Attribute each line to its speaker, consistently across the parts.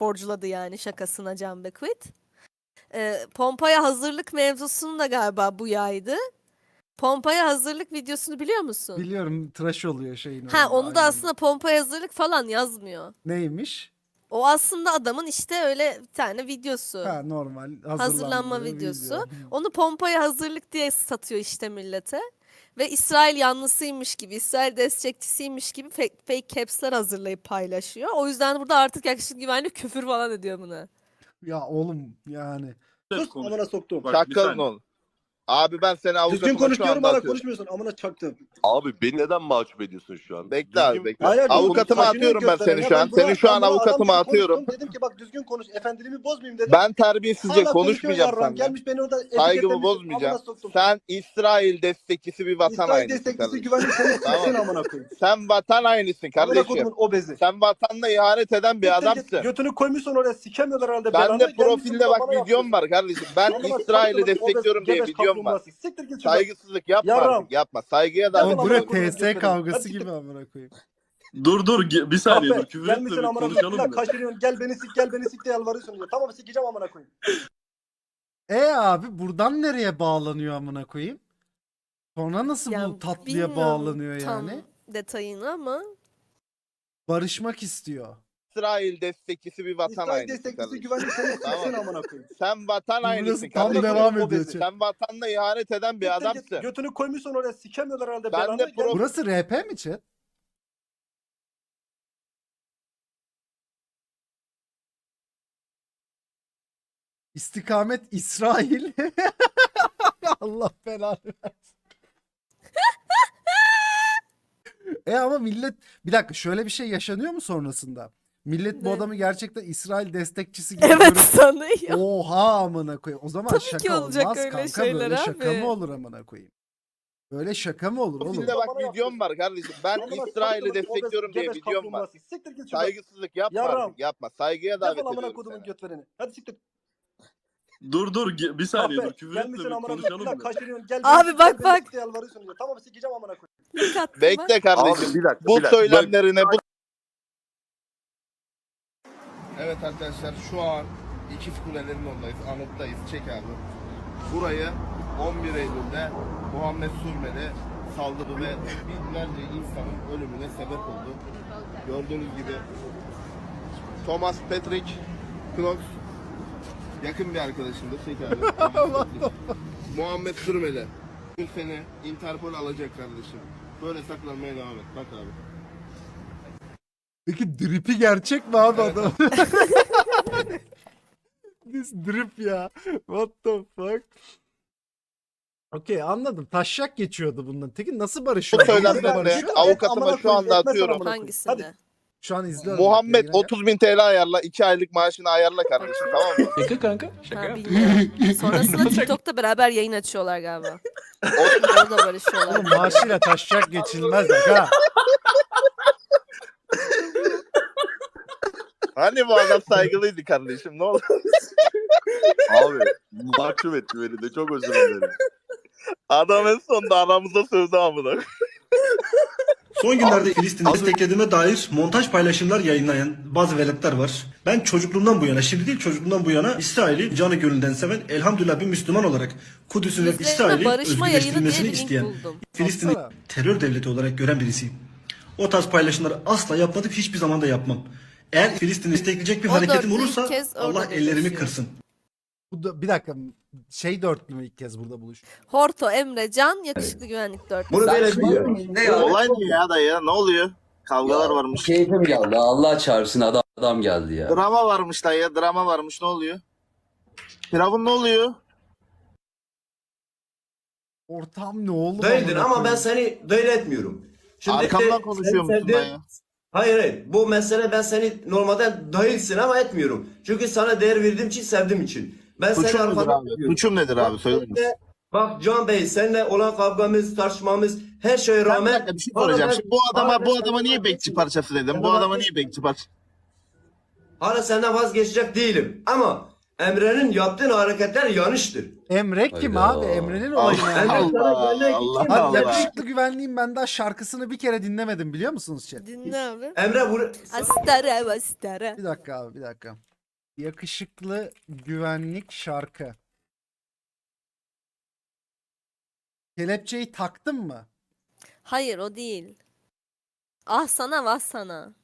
Speaker 1: borculadı yani şakasına Can Beckwith. Ee, pompaya hazırlık mevzusunu da galiba bu yaydı. Pompaya hazırlık videosunu biliyor musun?
Speaker 2: Biliyorum tıraş oluyor şeyin.
Speaker 1: ha
Speaker 2: orada,
Speaker 1: onu da
Speaker 2: aynen.
Speaker 1: aslında pompaya hazırlık falan yazmıyor.
Speaker 2: Neymiş?
Speaker 1: O aslında adamın işte öyle bir tane videosu.
Speaker 2: Ha normal hazırlanma,
Speaker 1: Hazırlanma
Speaker 2: video.
Speaker 1: videosu.
Speaker 2: Hı.
Speaker 1: Onu pompaya hazırlık diye satıyor işte millete. Ve İsrail yanlısıymış gibi, İsrail destekçisiymiş gibi fake, fake caps'ler hazırlayıp paylaşıyor. O yüzden burada artık yakışık güvenlik küfür falan ediyor buna.
Speaker 2: Ya oğlum yani.
Speaker 3: Sus amına soktum.
Speaker 4: Bak, saniye.
Speaker 5: oğlum. Abi ben seni avukatıma
Speaker 3: Düzgün konuş
Speaker 5: şu
Speaker 3: diyorum
Speaker 5: anda
Speaker 3: hala
Speaker 5: atıyorum.
Speaker 3: konuşmuyorsun amına çaktım.
Speaker 6: Abi beni neden mahcup ediyorsun şu an?
Speaker 5: Bekle abi
Speaker 6: Düzgün-
Speaker 5: bekle.
Speaker 3: Hayır,
Speaker 5: avukatıma
Speaker 3: kaşınıyor
Speaker 5: atıyorum ben seni şu
Speaker 3: Ya
Speaker 5: an.
Speaker 3: ben buna-
Speaker 5: Seni şu an
Speaker 3: ben buna adam
Speaker 5: avukatıma
Speaker 3: gibi
Speaker 5: atıyorum.
Speaker 3: konuştum. Dedim ki bak düzgün konuş. Efendiliğimi bozmayayım dedim.
Speaker 5: Ben terbiyesizce
Speaker 3: konuşuyor
Speaker 5: konuşmayacağım
Speaker 3: yarram.
Speaker 5: senden.
Speaker 3: Gelmiş beni orada
Speaker 5: Saygımı
Speaker 3: etiketlemiş,
Speaker 5: bozmayacağım.
Speaker 3: amına soktum.
Speaker 5: Sen İsrail destekçisi bir vatan
Speaker 3: İsrail
Speaker 5: hainisin
Speaker 3: destekçisi
Speaker 5: kardeşim.
Speaker 3: güvenlik seni
Speaker 5: Tamam.
Speaker 3: siksin amına koyayım.
Speaker 5: Sen vatan hainisin
Speaker 3: Amına
Speaker 5: kardeşim.
Speaker 3: kodumun obezi.
Speaker 5: Sen vatanla ihanet eden bir adamsın.
Speaker 3: Götünü koymuşsun oraya sikemiyorlar herhalde. Belanı. Gelmişsin
Speaker 5: profilde
Speaker 3: burada
Speaker 5: bak
Speaker 3: bana
Speaker 5: videom
Speaker 3: yapıyorsun.
Speaker 5: var kardeşim. Ben
Speaker 3: Amına
Speaker 5: İsrail'i destekliyorum diye
Speaker 3: gebeş
Speaker 5: videom
Speaker 3: kaplumbağası. Siktir git şuradan.
Speaker 5: Saygısızlık yapma
Speaker 3: Yaram.
Speaker 5: artık yapma. Saygıya da
Speaker 3: amına
Speaker 2: bura TS kavgası gibi amına koyayım.
Speaker 4: Dur dur bir saniye dur küfür etme
Speaker 3: Gelmişsin
Speaker 4: bir konuşalım bir.
Speaker 3: Kaşınıyorsun. Gel beni sik gel beni sik diye yalvarıyorsun diyor. Tamam sikeceğim amına koyayım.
Speaker 2: E abi buradan nereye bağlanıyor amına koyayım? Sonra nasıl
Speaker 1: Yani
Speaker 2: bu tatlıya
Speaker 1: bilmiyorum
Speaker 2: bağlanıyor
Speaker 1: tam
Speaker 2: yani?
Speaker 1: detayını ama
Speaker 2: Barışmak istiyor.
Speaker 5: İsrail destekçisi bir vatan
Speaker 3: İsrail
Speaker 5: hainisin
Speaker 3: destekçisi güvenlik siksin
Speaker 5: Tamam.
Speaker 3: amına koyayım.
Speaker 5: Sen vatan
Speaker 2: Burası
Speaker 5: hainisin
Speaker 2: tam
Speaker 5: kardeşim.
Speaker 2: devam ediyor.
Speaker 5: Sen vatanla ihanet eden bir adamsın.
Speaker 3: Götünü koymuşsun oraya sikemiyorlar herhalde.
Speaker 5: Ben de pro-
Speaker 2: Burası RP mi chat? İstikamet İsrail. Allah belanı versin. e ama millet bir dakika şöyle bir şey yaşanıyor mu sonrasında? Millet bu adamı gerçekten İsrail destekçisi gibi
Speaker 1: evet
Speaker 2: görüp
Speaker 1: sanıyor.
Speaker 2: Oha amına koyayım. O zaman
Speaker 1: Tabii ki
Speaker 2: şaka
Speaker 1: olacak
Speaker 2: olmaz
Speaker 1: öyle
Speaker 2: kanka
Speaker 1: şeyler
Speaker 2: böyle şaka
Speaker 1: abi.
Speaker 2: mı olur amına koyayım? Böyle şaka mı olur oğlum?
Speaker 5: Profilde bak videom var kardeşim. Ben İsrail'i destekliyorum diye videom var.
Speaker 3: Siktir git şuradan.
Speaker 5: Saygısızlık yapma artık yapma. Saygıya davet
Speaker 3: Defol amına
Speaker 5: ediyorum
Speaker 3: kodumun
Speaker 5: seni.
Speaker 3: göt vereni. Hadi siktir.
Speaker 4: Dur dur ge- bir saniye
Speaker 3: Kahpe,
Speaker 4: dur küfür etme bir
Speaker 3: amına koyayım.
Speaker 4: konuşalım bir.
Speaker 3: Kaşınıyorsun. Gel
Speaker 1: Abi
Speaker 3: beni
Speaker 1: bak,
Speaker 3: beni
Speaker 1: bak.
Speaker 3: yalvarıyorsun diyor. Tamam sikeceğim amına koyayım.
Speaker 1: Link attım bak.
Speaker 5: Bekle kardeşim.
Speaker 6: Abi bir dakika
Speaker 5: Bu
Speaker 6: bir dakika.
Speaker 5: söylemlerine bu Evet arkadaşlar şu an ikiz kulelerin oradayız. Anıttayız. Çek abi. Burayı 11 Eylül'de Muhammed Sürmeli saldırı ve binlerce insanın ölümüne sebep oldu. Gördüğünüz gibi Thomas Patrick Knox yakın bir arkadaşımdı. Çek abi. Muhammed Sürmeli. Bugün seni Interpol alacak kardeşim. Böyle saklanmaya devam et. Bak abi.
Speaker 2: Peki dripi gerçek mi abi
Speaker 5: Evet.
Speaker 2: adam? This drip ya. What the fuck? Okey anladım. Taşak geçiyordu bundan. Peki nasıl
Speaker 5: Bu
Speaker 2: barışıyor? Nasıl
Speaker 5: söylemlerle
Speaker 2: barışıyor?
Speaker 5: avukatıma
Speaker 3: Amına
Speaker 5: şu anda
Speaker 3: koyayım, etmez
Speaker 5: atıyorum.
Speaker 3: amına koyayım.
Speaker 1: Hangisinde?
Speaker 3: Hadi.
Speaker 2: Şu an izliyorum.
Speaker 5: Muhammed
Speaker 2: Yayına gel.
Speaker 5: 30 bin TL ayarla. 2 aylık maaşını ayarla kardeşim tamam mı?
Speaker 7: Şaka kanka. Şaka
Speaker 1: Ha,
Speaker 7: yaptım.
Speaker 1: bilmiyorum. Sonrasında TikTok'ta beraber yayın açıyorlar galiba. Orada barışıyorlar.
Speaker 2: Oğlum maaşıyla taşak geçilmez bak
Speaker 5: Hani bu adam saygılıydı kardeşim ne oldu?
Speaker 6: Abi mahcup etti beni de çok özür dilerim.
Speaker 5: Adam en sonunda aramızda sövdü amına.
Speaker 8: Son günlerde Filistin'i desteklediğime dair montaj paylaşımlar yayınlayan bazı veletler var. Ben çocukluğumdan bu yana, şimdi değil çocukluğumdan bu yana İsrail'i canı gönülden seven elhamdülillah bir Müslüman olarak Kudüs'ün ve İsrail'i
Speaker 1: barışma yayını diye
Speaker 8: özgürleştirilmesini isteyen. Filistin'i terör devleti olarak gören birisiyim. O tarz paylaşımları asla yapmadım, hiçbir zaman da yapmam. Eğer Filistin'i destekleyecek bir
Speaker 1: O
Speaker 8: hareketim
Speaker 1: dörtlü
Speaker 8: olursa
Speaker 1: ilk kez orada
Speaker 8: Allah ellerimi kırsın.
Speaker 2: Bu da, bir dakika. Şey dörtlü mü ilk kez burada buluş?
Speaker 1: Horto, Emre, Can, yakışıklı güvenlik dört.
Speaker 9: Bunu böyle biliyorum. Ne ya?
Speaker 5: Olay ne ya dayı ne oluyor? Kavgalar varmış.
Speaker 9: Keyfim geldi. Allah çağırsın adam, adam geldi ya.
Speaker 5: Drama varmış dayı drama varmış ne oluyor? Firavun ne oluyor?
Speaker 2: Ortam ne oldu? Amına
Speaker 10: ama ben
Speaker 2: koyayım?
Speaker 10: seni dayı etmiyorum.
Speaker 5: Arkamdan konuşuyormuşsun
Speaker 10: sevdim.
Speaker 5: dayı.
Speaker 10: Hayır hayır. Bu mesele ben seni normalde dayısın ama etmiyorum. Çünkü sana değer verdiğim için sevdiğim için. Ben seni
Speaker 5: Suçum nedir
Speaker 10: arkadan
Speaker 5: abi?
Speaker 10: tutuyorum.
Speaker 5: Suçum nedir abi misin?
Speaker 10: seninle- Bak Can Bey seninle olan kavgamız, tartışmamız her şeye
Speaker 5: Ben bir
Speaker 10: rağmen
Speaker 5: dakika bir şey soracağım. Şimdi bu adama bu adama niye bekçi parçası dedim? Bu adama niye bekçi parçası?
Speaker 10: hala senden vazgeçecek değilim. Ama Emre'nin yaptığın hareketler yanlıştır.
Speaker 2: Emre kim
Speaker 9: Hayda.
Speaker 2: abi? Emre'nin olayı ne?
Speaker 10: Emre
Speaker 5: Allah
Speaker 10: sana gelmek
Speaker 5: Allah Allah.
Speaker 2: yakışıklı güvenliğim ben daha şarkısını bir kere dinlemedim biliyor musunuz chat?
Speaker 1: Dinle abi.
Speaker 10: Emre vur...
Speaker 1: Astara bastara.
Speaker 2: Bir dakika abi bir dakika. Yakışıklı güvenlik şarkı. Kelepçeyi taktın mı?
Speaker 1: Hayır o değil. Ah sana vah sana.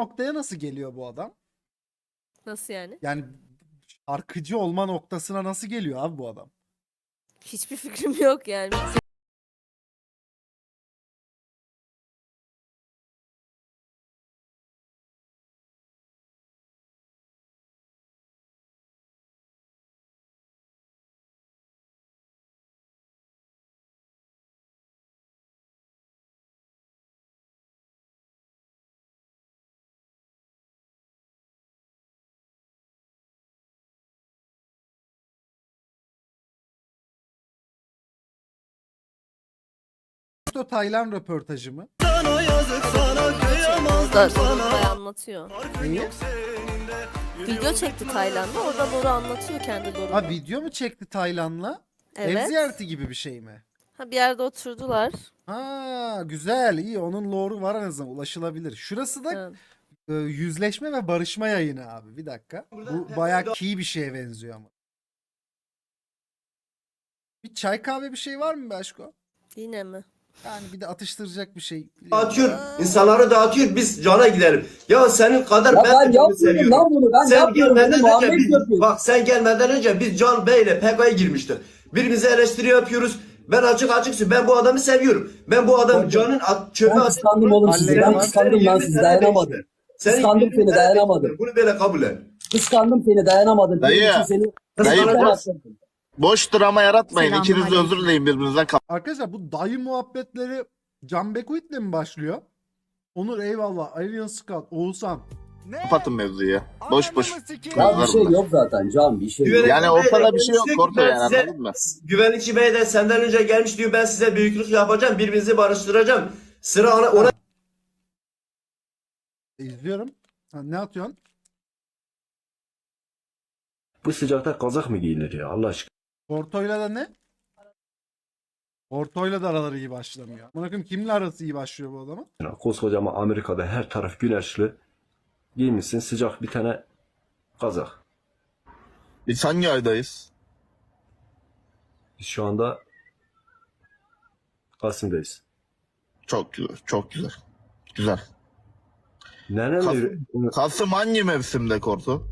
Speaker 2: Noktaya nasıl geliyor bu adam?
Speaker 1: Nasıl yani?
Speaker 2: Yani şarkıcı olma noktasına nasıl geliyor abi bu adam?
Speaker 1: Hiçbir fikrim yok yani.
Speaker 2: Porto Taylan röportajı mı?
Speaker 1: Dur, Boru anlatıyor.
Speaker 2: Neyi?
Speaker 1: Video çekti Tayland'da. Orada Boru anlatıyor kendi Boru'nu.
Speaker 2: Ha video mu çekti Taylan'la? Ev
Speaker 1: Evet.
Speaker 2: ziyareti gibi bir şey mi?
Speaker 1: Ha, bir yerde oturdular.
Speaker 2: Ha güzel iyi onun lore'u var en azından ulaşılabilir. Şurası da
Speaker 1: Evet.
Speaker 2: e, yüzleşme ve barışma yayını abi bir dakika. Bu bayağı key bir şeye benziyor ama. Bir çay kahve bir şey var mı be aşko?
Speaker 1: Yine mi?
Speaker 2: Yani bir de atıştıracak bir şey.
Speaker 10: Dağıtıyor. insanları dağıtıyor. Biz cana giderim. Ya senin kadar
Speaker 9: Ya
Speaker 10: ben,
Speaker 9: ben
Speaker 10: de seni
Speaker 9: yapmıyorum
Speaker 10: seviyorum.
Speaker 9: lan bunu. Ben
Speaker 10: sen
Speaker 9: yapmıyorum.
Speaker 10: gelmeden
Speaker 9: Bunu
Speaker 10: önce
Speaker 9: Muhammed
Speaker 10: biz,
Speaker 9: yapıyor.
Speaker 10: bak sen gelmeden önce biz Can Bey ile PK'ya girmiştik. Birbirimize eleştiri yapıyoruz. Ben açık açık söylüyorum. Ben bu adamı seviyorum. Ben bu adam Can'ın at, çöpe
Speaker 9: Ben kıskandım oğlum sizi. Ben
Speaker 2: Halledemem.
Speaker 9: kıskandım lan sizi. Dayanamadım.
Speaker 10: Senin
Speaker 9: Kıskandım
Speaker 10: yirmi
Speaker 9: seni, dayanamadım.
Speaker 10: bekliyorum. Bunu böyle kabul et.
Speaker 9: Kıskandım seni dayanamadım. Benim
Speaker 5: Dayı.
Speaker 9: için seni
Speaker 5: Dayı. Boş drama yaratmayın. İkiniz de özür dileyin birbirinizden.
Speaker 2: Arkadaşlar bu dayı muhabbetleri Can Bekuit'le mi başlıyor? Onur eyvallah. Alien Scout, Oğuzhan.
Speaker 5: Kapatın mevzuyu. Boş boş.
Speaker 9: Ya bir şey yok zaten Can bir şey yok.
Speaker 10: Güvenin-
Speaker 5: Yani ortada bir şey yok. Korto yani
Speaker 10: size-
Speaker 5: anladın mı?
Speaker 10: Güvenlikçi Bey de senden önce gelmiş diyor. Ben size büyüklük yapacağım. Birbirinizi barıştıracağım. Sıra ona, ona
Speaker 2: İzliyorum. Ha, ne atıyorsun?
Speaker 11: Bu sıcakta kazak mı giyilir ya Allah aşkına?
Speaker 2: Porto'yla da ne? Porto'yla da araları iyi başlamıyor. Bakın kimle arası iyi başlıyor bu adamın?
Speaker 11: Koskocaman Amerika'da her taraf güneşli. Giymişsin sıcak bir tane kazak.
Speaker 5: Biz hangi aydayız?
Speaker 11: Biz şu anda Kasım'dayız.
Speaker 5: Çok güzel. Çok güzel. Güzel.
Speaker 11: Nenen
Speaker 5: Kasım- Kasım hangi mevsimde Korto?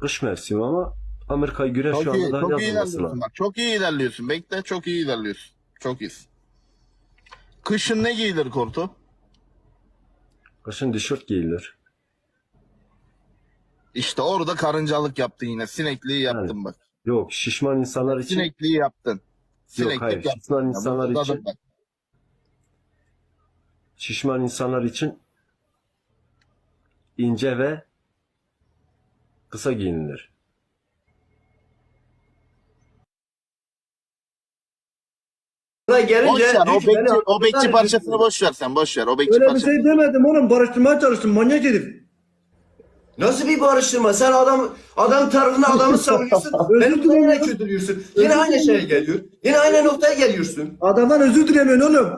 Speaker 11: kış mevsimi ama Amerika güneş şu
Speaker 5: Çok iyi,
Speaker 11: anda
Speaker 5: çok iyi ilerliyorsun bak. Çok iyi ilerliyorsun. Bekle çok iyi ilerliyorsun. Çok iyisin. Kışın ne giyilir Korto?
Speaker 11: Kışın tişört giyilir.
Speaker 5: İşte orada karıncalık yaptın yine. Sinekliği yaptın bak.
Speaker 11: Yok şişman insanlar için
Speaker 5: Sinekliği yaptın. Sineklik
Speaker 11: hayır,
Speaker 5: yaptın.
Speaker 11: şişman insanlar
Speaker 5: burada
Speaker 11: için-
Speaker 5: bak.
Speaker 11: şişman insanlar için ince ve kısa giyinilir.
Speaker 10: Gelince
Speaker 5: Boş ver. O
Speaker 10: beni
Speaker 5: bekçi, o bekçi parçasını boş ver sen. Boş ver. O bekçi
Speaker 3: Öyle bir
Speaker 5: parçasını.
Speaker 3: şey demedim oğlum. Barıştırmaya çalıştım. Manyak herif.
Speaker 10: Nasıl bir barıştırma? Sen adam adam tarafına adamı savunuyorsun. Yine
Speaker 3: ya.
Speaker 10: kötülüyorsun. Yine aynı şeye geliyor. Yine aynı noktaya geliyorsun.
Speaker 3: Adamdan özür dilemiyorsun oğlum.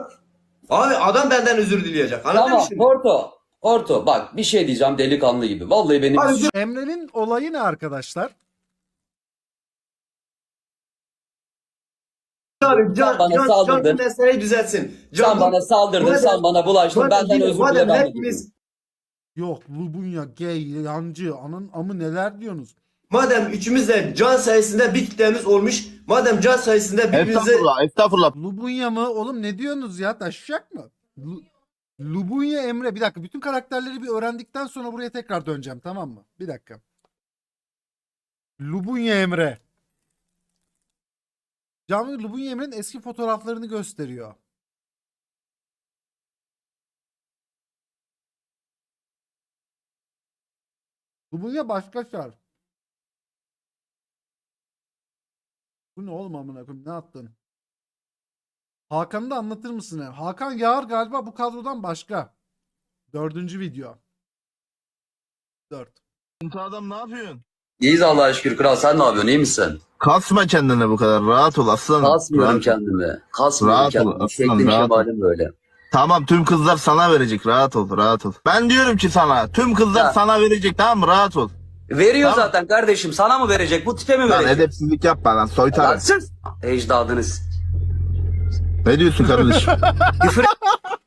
Speaker 10: Abi adam benden özür dileyecek. Anladın mı
Speaker 9: Tamam
Speaker 10: şimdi?
Speaker 9: Porto. Porto bak bir şey diyeceğim delikanlı gibi. Vallahi benim
Speaker 10: Abi.
Speaker 2: Emre'nin olayı ne arkadaşlar?
Speaker 10: Abi can,
Speaker 9: bana
Speaker 10: can, can
Speaker 9: saldırdın.
Speaker 10: bu meseleyi düzeltsin. Can,
Speaker 9: sen bana saldırdın,
Speaker 10: madem-
Speaker 9: sen bana bulaştın.
Speaker 10: madem
Speaker 9: Benden özür
Speaker 10: madem
Speaker 9: dile ben de
Speaker 10: hepimiz,
Speaker 2: Yok Lubunya, gay, yancı, anın amı neler diyorsunuz?
Speaker 10: madem üçümüz de can sayesinde bir kitlemiz olmuş. Madem can sayesinde birbirimize
Speaker 5: Estağfurullah. Estağfurullah.
Speaker 2: Lubunya mı? Oğlum ne diyorsunuz ya? Taşacak mı? Lu- Lubunya Emre. Bir dakika. Bütün karakterleri bir öğrendikten sonra buraya tekrar döneceğim. Tamam mı? Bir dakika. Lubunya Emre. Cami Lubunya Emre'nin eski fotoğraflarını gösteriyor. Lubunya başka şar. Bu ne oğlum amına koyayım? Ne attın? Hakan'ı da anlatır mısın? Hakan Yağar galiba bu kadrodan başka. Dördüncü video. Dört.
Speaker 5: Adam ne yapıyorsun?
Speaker 9: İyiyiz Allah'a şükür kral sen ne yapıyorsun iyi misin?
Speaker 5: Kasma kendine bu kadar. Rahat ol aslanım.
Speaker 9: Kasmıyorum
Speaker 5: Rahat ol.
Speaker 9: kendimi. Kasmıyorum
Speaker 5: Rahat ol,
Speaker 9: kendimi.
Speaker 5: aslanım,
Speaker 9: Şeklim
Speaker 5: rahat ol.
Speaker 9: şemalim böyle.
Speaker 5: Tamam tüm kızlar sana verecek. Rahat ol. Rahat ol. Ben diyorum ki sana. Tüm kızlar
Speaker 9: Ha.
Speaker 5: sana verecek. Tamam mı? Rahat ol.
Speaker 9: Veriyor
Speaker 5: Tamam.
Speaker 9: zaten kardeşim sana mı verecek bu tipe mi
Speaker 5: Lan
Speaker 9: verecek?
Speaker 5: edepsizlik yapma lan.
Speaker 9: Lan
Speaker 5: Soytar.
Speaker 9: sus! Ecdadınız.
Speaker 5: Ne diyorsun kardeşim?
Speaker 9: Küfür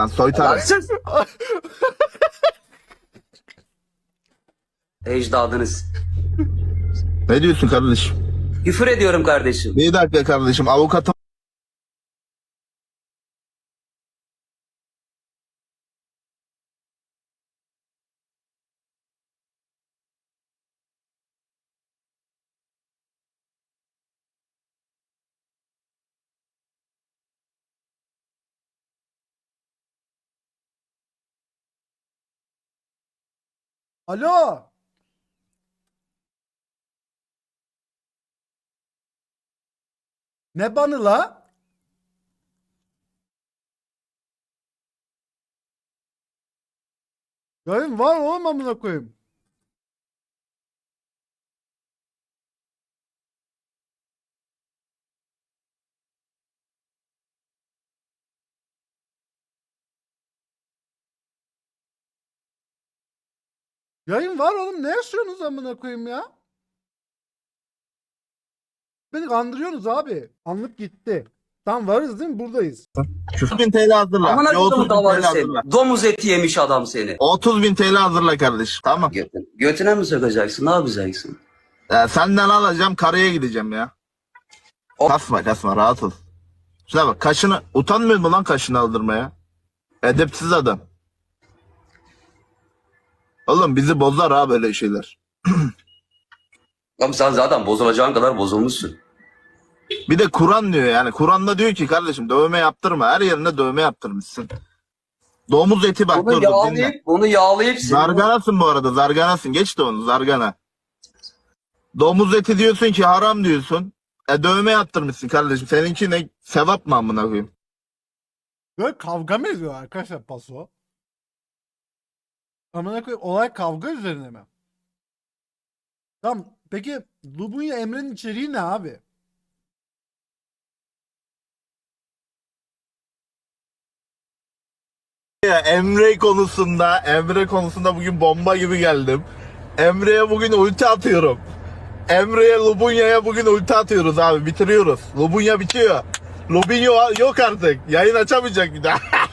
Speaker 5: lan
Speaker 9: Lan
Speaker 5: soytar.
Speaker 9: sus! Ecdadınız.
Speaker 5: Ne diyorsun kardeşim?
Speaker 9: Küfür ediyorum kardeşim.
Speaker 5: Bir dakika kardeşim. Avukatım
Speaker 2: Alo. Ne banı la? Yayın var oğlum amına koyayım. Yayın var oğlum ne yaşıyorsunuz amına koyayım ya? Beni kandırıyorsunuz abi. Anlık gitti. Tam varız değil mi? Buradayız.
Speaker 5: 30 bin TL hazırla.
Speaker 9: Amına
Speaker 5: Bir 30
Speaker 9: kodumu
Speaker 5: bin
Speaker 9: davarı
Speaker 5: TL
Speaker 9: seni.
Speaker 5: hazırla.
Speaker 9: Domuz eti yemiş adam seni.
Speaker 5: 30 bin TL hazırla kardeşim. Tamam.
Speaker 9: Götün- Götüne mi sokacaksın ne yapacaksın?
Speaker 5: Ee, senden alacağım karaya gideceğim ya.
Speaker 9: Hop.
Speaker 5: Kasma kasma rahat ol. Şuna bak kaşını utanmıyor mu lan kaşını aldırmaya? Edepsiz adam. Oğlum bizi bozar ha böyle şeyler.
Speaker 9: Oğlum sen zaten bozulacağın kadar bozulmuşsun.
Speaker 5: Bir de Kur'an diyor yani. Kur'an'da diyor ki kardeşim dövme yaptırma. Her yerine dövme yaptırmışsın. Domuz eti bak
Speaker 9: Bunu
Speaker 5: dur dur dinle.
Speaker 9: yağlayıp, bunu yağlayıp
Speaker 5: Zarganasın bu arada zarganasın. Geç de onu zargana. Domuz eti diyorsun ki haram diyorsun. E dövme yaptırmışsın kardeşim. Seninki ne sevap mı amına koyayım?
Speaker 2: Böyle kavga mı ediyor arkadaşlar paso? Amına koyayım olay kavga üzerine mi? Tamam peki Lubunya Emre'nin içeriği ne abi?
Speaker 5: Ya Emre konusunda, Emre konusunda bugün bomba gibi geldim. Emre'ye bugün ulti atıyorum. Emre'ye Lubunya'ya bugün ulti atıyoruz abi. Bitiriyoruz. Lubunya bitiyor. Lubinyo yok artık. Yayın açamayacak bir daha.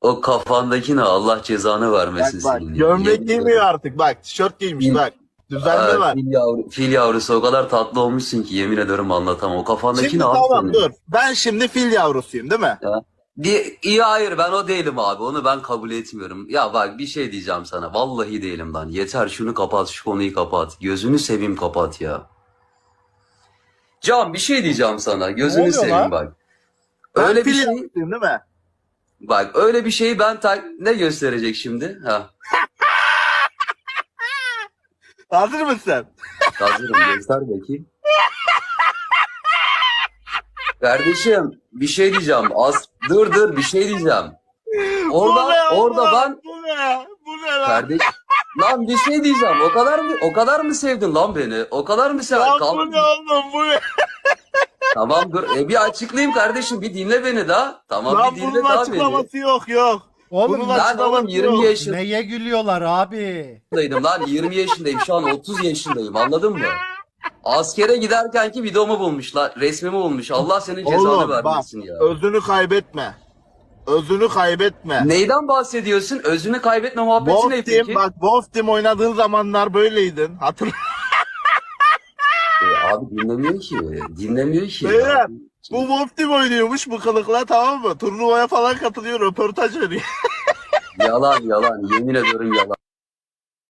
Speaker 9: O kafandaki ne Allah cezanı vermesin
Speaker 5: bak bak.
Speaker 9: senin.
Speaker 5: Gömlek
Speaker 9: Yemin
Speaker 5: giymiyor
Speaker 9: ederim.
Speaker 5: artık. Bak tişört giymiş
Speaker 9: Bil-
Speaker 5: bak. Düzenli
Speaker 9: Aa,
Speaker 5: var.
Speaker 9: Fil, yavru, fil yavrusu o kadar tatlı olmuşsun ki yemin ederim anlatamam. O kafandaki
Speaker 5: Şimdi
Speaker 9: ne abi
Speaker 5: tamam
Speaker 9: senin?
Speaker 5: dur. Ben şimdi fil yavrusuyum değil mi?
Speaker 9: Di- İyi hayır ben o değilim abi onu ben kabul etmiyorum. Ya bak bir şey diyeceğim sana vallahi değilim lan. Yeter şunu kapat şu konuyu kapat. Gözünü seveyim kapat ya. Can bir şey diyeceğim sana gözünü
Speaker 2: oluyor
Speaker 9: seveyim
Speaker 2: lan?
Speaker 9: bak.
Speaker 5: Ben
Speaker 9: Öyle bir
Speaker 5: fil
Speaker 9: şey
Speaker 5: yavrusuyum değil mi?
Speaker 9: Bak öyle bir şeyi ben tak ne gösterecek şimdi? Ha
Speaker 5: Hazır mısın?
Speaker 9: hazırım göster bakayım. Kardeşim bir şey diyeceğim. Az dur dur bir şey diyeceğim. Orada
Speaker 5: Bu ne
Speaker 9: orada
Speaker 5: oğlum?
Speaker 9: ben
Speaker 5: Bu ne? Bu ne lan?
Speaker 9: Kardeş lan bir şey diyeceğim. O kadar mı o kadar mı sevdin lan beni? O kadar mı sevdin?
Speaker 5: Lan bu ne oğlum bu ne?
Speaker 9: Tamam dur. E, bir açıklayayım kardeşim. Bir dinle beni daha. Tamam
Speaker 5: Lan
Speaker 9: bir dinle
Speaker 5: bunun
Speaker 9: daha beni.
Speaker 5: açıklaması yok yok.
Speaker 2: Oğlum
Speaker 5: Bunun
Speaker 9: Ben oğlum
Speaker 5: açıklaması
Speaker 9: 20
Speaker 5: yok.
Speaker 9: yaşındaydım
Speaker 2: neye gülüyorlar abi?
Speaker 9: lan. 20 yaşındayım. Şu an 30 yaşındayım. Anladın mı? Askere giderkenki videomu bulmuşlar. Resmimi bulmuş. Allah senin cezanı
Speaker 5: Oğlum bak
Speaker 9: vermesin ya.
Speaker 5: özünü kaybetme. Özünü kaybetme.
Speaker 9: Neyden bahsediyorsun? Özünü kaybetme muhabbeti ne
Speaker 5: Wolf Team
Speaker 9: peki?
Speaker 5: bak Wolf Team oynadığın zamanlar böyleydin. Hatırla.
Speaker 9: E, abi dinlemiyor ki. Dinlemiyor ki.
Speaker 5: Beyler. Bu Team oynuyormuş bu kılıkla tamam mı? Turnuvaya falan katılıyor röportaj veriyor.
Speaker 9: Yalan yalan. Yemin ediyorum yalan.